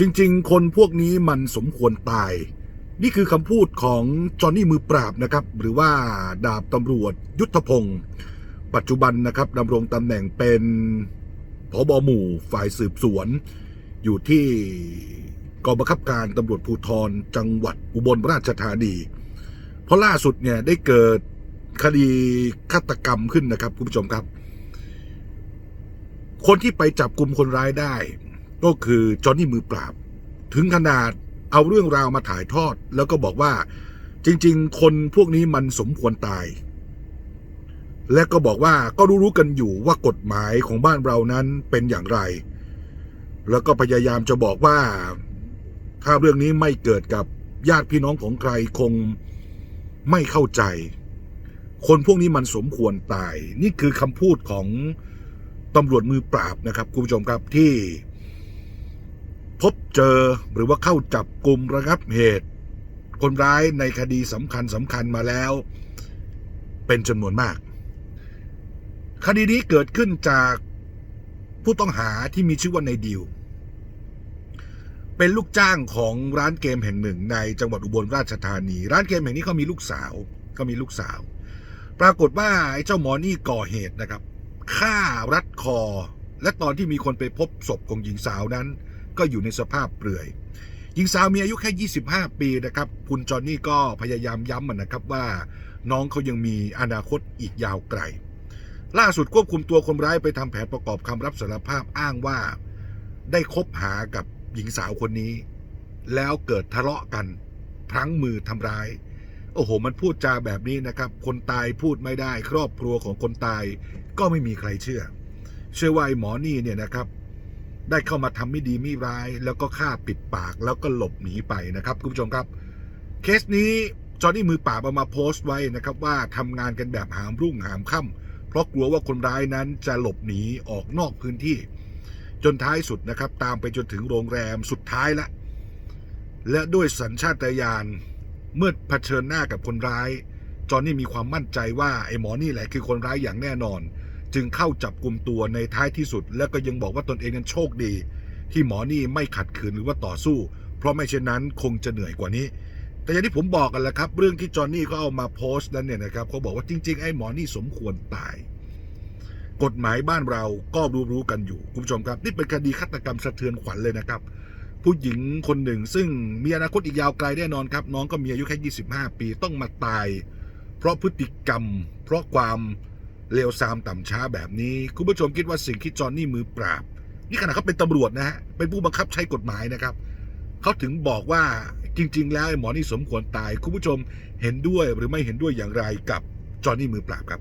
จริง ๆ คนพวกนี้มันสมควรตาย นี่คือคำพูดของจอห์นนี่มือปราบนะครับ หรือว่าดาบตำรวจยุทธพงศ์ปัจจุบันนะครับดำรงตำแหน่งเป็นผบหมู่ฝ่ายสืบสวน อยู่ที่กองบังคับการตำรวจภูธรจังหวัดอุบลราชธานี เพราะล่าสุดเนี่ยได้เกิดคดีฆาตกรรมขึ้นนะครับคุณผู้ชมครับ คนที่ไปจับกลุ่มคนร้ายได้ ก็คือจอห์นนี่มือปราบ ถึงขนาดเอาเรื่องราวมาถ่ายทอด แล้วก็บอกว่าจริง ๆ คนพวกนี้มันสมควรตาย และก็บอกว่าก็รู้ๆกันอยู่ว่ากฎหมายของบ้านเรานั้นเป็นอย่างไร แล้วก็พยายามจะบอกว่าถ้าเรื่องนี้ไม่เกิดกับญาติพี่น้องของใครคงไม่เข้าใจ คนพวกนี้มันสมควรตาย นี่คือคำพูดของตำรวจมือปราบนะครับ คุณผู้ชมครับที่ พบเจอหรือว่าเข้าจับกลุ่มระงับเหตุ คนร้ายในคดีสำคัญสำคัญมาแล้ว เป็นจำนวนมาก คดีนี้เกิดขึ้นจากผู้ต้องหาที่มีชื่อว่าในดิว เป็นลูกจ้างของร้านเกมแห่งหนึ่ง ในจังหวัดอุบลราชธานี ร้านเกมแห่งนี้เขามีลูกสาวก็มีลูกสาว ปรากฏว่าไอ้เจ้าหมอนี่ก่อเหตุนะครับฆ่ารัดคอ และตอนที่มีคนไปพบศพของหญิงสาวนั้น ก็อยู่ในสภาพเปลือยหญิงสาวมีอายุแค่ 25 ปีนะครับ คุณจอห์นนี่ก็พยายามย้ำมันนะครับว่า น้องเขายังมีอนาคตอีกยาวไกล ล่าสุดควบคุมตัวคนร้ายไปทำแผนประกอบคำรับสารภาพอ้างว่า ได้คบหากับหญิงสาวคนนี้ แล้วเกิดทะเลาะกัน พลั้งมือทำร้าย โอ้โห มันพูดจาแบบนี้นะครับ คนตายพูดไม่ได้ ครอบครัวของคนตาย ก็ไม่มีใครเชื่อ เชื่อว่าไอ้หมอนี่เนี่ยนะครับ ได้เข้ามาทำไม่ดีไม่ร้าย แล้วก็ฆ่าปิดปากแล้วก็หลบหนีไปนะครับคุณผู้ชมครับ เคสนี้จอห์นนี่มือป่าบเอามาโพสต์ไว้นะครับว่าทำงานกันแบบหามรุ่งหามค่ำเพราะกลัวว่าคนร้ายนั้นจะหลบหนีออกนอกพื้นที่ จนท้ายสุดนะครับ ตามไปจนถึงโรงแรมสุดท้ายละ และด้วยสัญชาตญาณเมื่อเผชิญหน้ากับคนร้าย จอห์นนี่มีความมั่นใจว่าไอ้หมอนี่แหละคือคนร้ายอย่างแน่นอน จึงเข้าจับกลุ่มตัวในท้ายที่สุด แล้วก็ยังบอกว่าตนเองนั้นโชคดี ที่หมอนี่ไม่ขัดขืนหรือว่าต่อสู้ เพราะไม่เช่นนั้นคงจะเหนื่อยกว่านี้ แต่อย่างที่ผมบอกกันแหละครับ เรื่องที่จอห์นนี่เขาเอามาโพสต์นั้นเนี่ยนะครับเขาบอกว่าจริง ๆ ไอ้หมอนี่สมควรตาย กฎหมายบ้านเราก็รู้ๆกันอยู่คุณผู้ชมครับ นี่เป็นคดีฆาตกรรมสะเทือนขวัญเลยนะครับผู้หญิงคนหนึ่ง ซึ่งมีอนาคตอีกยาวไกลแน่นอนครับ น้องก็มีอายุแค่ 25 ปีต้องมาตาย เพราะพฤติกรรม เพราะความ เลวซามต่ำช้าแบบนี้ คุณผู้ชมคิดว่าสิ่งที่จอห์นนี่มือปราบ นี่ขณะเขาเป็นตำรวจนะฮะเป็นผู้บังคับใช้กฎหมายนะครับเขาถึงบอกว่าจริง ๆ แล้วหมอนี่สมควรตาย คุณผู้ชมเห็นด้วยหรือไม่เห็นด้วยอย่างไรกับจอห์นนี่มือปราบครับ